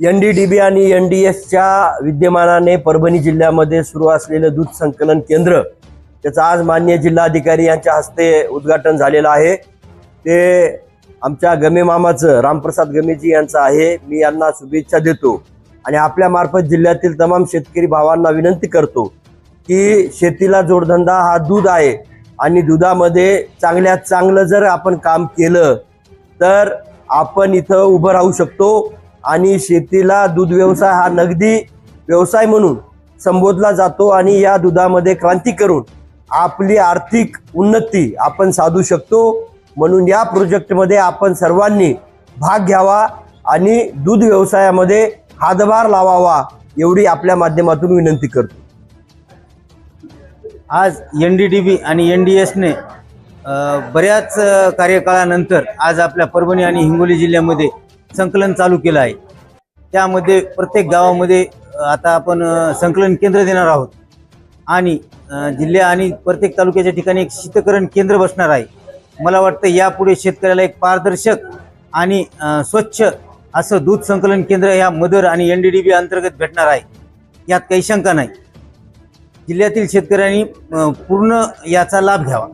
N D D B आणि N D एसच्या विद्यमानाने परभणी जिल्ह्यामध्ये सुरू असलेलं दूध संकलन केंद्र त्याचं आज मान्य जिल्हाधिकारी यांच्या हस्ते उद्घाटन झालेलं आहे. ते आमच्या गमे मामाचं रामप्रसाद गमेजी यांचं आहे. मी यांना शुभेच्छा देतो आणि आपल्यामार्फत जिल्ह्यातील तमाम शेतकरी भावांना विनंती करतो की शेतीला जोडधंदा हा दूध आहे आणि दुधामध्ये चांगल्यात चांगलं जर आपण काम केलं तर आपण इथं उभं राहू शकतो. आणि शेतीला दूध व्यवसाय हा नगदी व्यवसाय म्हणून संबोधला जातो आणि या दुधामध्ये क्रांती करून आपली आर्थिक उन्नती आपण साधू शकतो. म्हणून या प्रोजेक्टमध्ये आपण सर्वांनी भाग घ्यावा आणि दूध व्यवसायामध्ये हातभार लावावा एवढी आपल्या माध्यमातून विनंती करतो. आज एन डी डी बी आणि एन डी एसने बऱ्याच कार्यकाळानंतर आज आपल्या परभणी आणि हिंगोली जिल्ह्यामध्ये संकलन चालू केलं आहे. त्यामध्ये प्रत्येक गावामध्ये आता आपण संकलन केंद्र देणार आहोत. आणि जिल्ह्या आणि प्रत्येक तालुक्याच्या ठिकाणी एक शीतकरण केंद्र बसणार आहे. मला वाटतं यापुढे शेतकऱ्याला एक पारदर्शक आणि स्वच्छ असं दूध संकलन केंद्र ह्या मदर आणि एन डी डी बी अंतर्गत भेटणार आहे. यात काही शंका नाही. जिल्ह्यातील शेतकऱ्यांनी पूर्ण याचा लाभ घ्यावा.